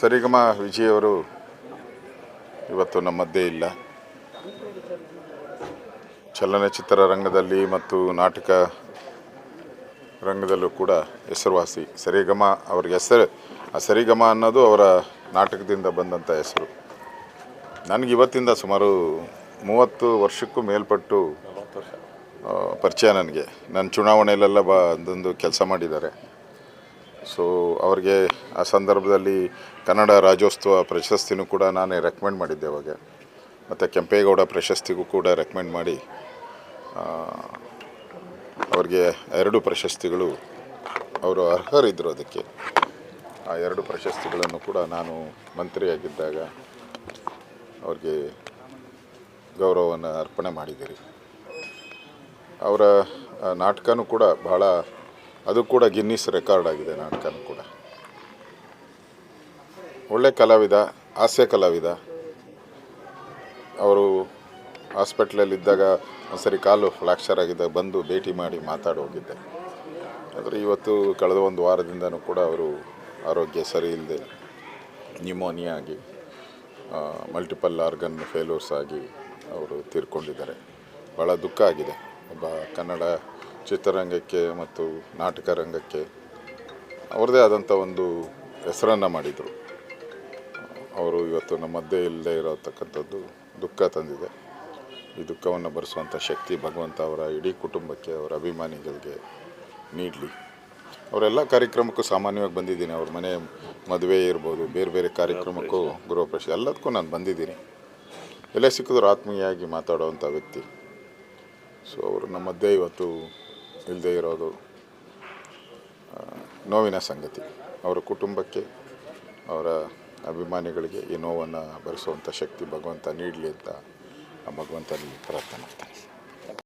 ಸರಿಗಮ ವಿಜಯವರು ಇವತ್ತು ನಮ್ಮ ಮಧ್ಯೆ ಇಲ್ಲ. ಚಲನಚಿತ್ರ ರಂಗದಲ್ಲಿ ಮತ್ತು ನಾಟಕ ರಂಗದಲ್ಲೂ ಕೂಡ ಹೆಸರುವಾಸಿ ಸರಿಗಮ ಅವ್ರಿಗೆ ಹೆಸರು. ಆ ಸರಿಗಮ ಅನ್ನೋದು ಅವರ ನಾಟಕದಿಂದ ಬಂದಂಥ ಹೆಸರು. ನನಗೆ ಇವತ್ತಿಂದ ಸುಮಾರು ಮೂವತ್ತು ವರ್ಷಕ್ಕೂ ಮೇಲ್ಪಟ್ಟು ಪರಿಚಯ ನನಗೆ. ನನ್ನ ಚುನಾವಣೆಯಲ್ಲೆಲ್ಲ ಬ ಅದೊಂದು ಕೆಲಸ ಮಾಡಿದ್ದಾರೆ. ಸೊ ಅವ್ರಿಗೆ ಆ ಸಂದರ್ಭದಲ್ಲಿ ಕನ್ನಡ ರಾಜ್ಯೋತ್ಸವ ಪ್ರಶಸ್ತಿನೂ ಕೂಡ ನಾನೇ ರೆಕಮೆಂಡ್ ಮಾಡಿದ್ದೆ ಅವಾಗ. ಮತ್ತು ಕೆಂಪೇಗೌಡ ಪ್ರಶಸ್ತಿಗೂ ಕೂಡ ರೆಕಮೆಂಡ್ ಮಾಡಿ ಅವ್ರಿಗೆ ಎರಡು ಪ್ರಶಸ್ತಿಗಳು, ಅವರು ಅರ್ಹರಿದ್ದರು ಅದಕ್ಕೆ. ಆ ಎರಡು ಪ್ರಶಸ್ತಿಗಳನ್ನು ಕೂಡ ನಾನು ಮಂತ್ರಿಯಾಗಿದ್ದಾಗ ಅವ್ರಿಗೆ ಗೌರವವನ್ನು ಅರ್ಪಣೆ ಮಾಡಿದ್ದೀರಿ. ಅವರ ನಾಟಕನೂ ಕೂಡ ಬಹಳ ಅದು ಕೂಡ ಗಿನ್ನಿಸ್ ರೆಕಾರ್ಡ್ ಆಗಿದೆ ನಾಟಕನೂ ಕೂಡ. ಒಳ್ಳೆ ಕಲಾವಿದ, ಹಾಸ್ಯ ಕಲಾವಿದ. ಅವರು ಹಾಸ್ಪಿಟ್ಲಲ್ಲಿದ್ದಾಗ ಒಂದ್ಸರಿ ಕಾಲು ಫ್ಲಾಕ್ಚರ್ ಆಗಿದ್ದಾಗ ಬಂದು ಭೇಟಿ ಮಾಡಿ ಮಾತಾಡಿ ಹೋಗಿದ್ದೆ. ಆದರೆ ಇವತ್ತು ಕಳೆದ ಒಂದು ವಾರದಿಂದನೂ ಕೂಡ ಅವರು ಆರೋಗ್ಯ ಸರಿ ಇಲ್ಲದೆ ನ್ಯೂಮೋನಿಯಾ ಮಲ್ಟಿಪಲ್ ಆರ್ಗನ್ ಫೇಲ್ಯೂರ್ಸ್ ಆಗಿ ಅವರು ತೀರ್ಕೊಂಡಿದ್ದಾರೆ. ಭಾಳ ದುಃಖ ಆಗಿದೆ. ಒಬ್ಬ ಕನ್ನಡ ಚಿತ್ರರಂಗಕ್ಕೆ ಮತ್ತು ನಾಟಕ ರಂಗಕ್ಕೆ ಅವ್ರದ್ದೇ ಆದಂಥ ಒಂದು ಹೆಸರನ್ನು ಮಾಡಿದರು. ಅವರು ಇವತ್ತು ನಮ್ಮ ಮಧ್ಯೆ ಇಲ್ಲದೆ ಇರತಕ್ಕಂಥದ್ದು ದುಃಖ ತಂದಿದೆ. ಈ ದುಃಖವನ್ನು ಭರಿಸುವಂಥ ಶಕ್ತಿ ಭಗವಂತ ಅವರ ಇಡೀ ಕುಟುಂಬಕ್ಕೆ, ಅವರ ಅಭಿಮಾನಿಗಳಿಗೆ ನೀಡಲಿ. ಅವರೆಲ್ಲ ಕಾರ್ಯಕ್ರಮಕ್ಕೂ ಸಾಮಾನ್ಯವಾಗಿ ಬಂದಿದ್ದೀನಿ. ಅವ್ರ ಮನೆ ಮದುವೆ ಇರ್ಬೋದು, ಬೇರೆ ಬೇರೆ ಕಾರ್ಯಕ್ರಮಕ್ಕೂ ಗೃಹಪ್ರವೇಶ ಎಲ್ಲದಕ್ಕೂ ನಾನು ಬಂದಿದ್ದೀನಿ. ಎಲ್ಲೇ ಸಿಕ್ಕಿದ್ರು ಆತ್ಮೀಯಾಗಿ ಮಾತಾಡುವಂಥ ವ್ಯಕ್ತಿ. ಸೊ ಅವರು ನಮ್ಮ ಮಧ್ಯೆ ಇವತ್ತು ಇಲ್ಲದೆ ಇರೋದು ನೋವಿನ ಸಂಗತಿ. ಅವರ ಕುಟುಂಬಕ್ಕೆ, ಅವರ ಅಭಿಮಾನಿಗಳಿಗೆ ಈ ನೋವನ್ನು ಭರಿಸುವಂಥ ಶಕ್ತಿ ಭಗವಂತ ನೀಡಲಿ ಅಂತ ಭಗವಂತನಲ್ಲಿ ಪ್ರಾರ್ಥನೆ ಮಾಡ್ತೀನಿ.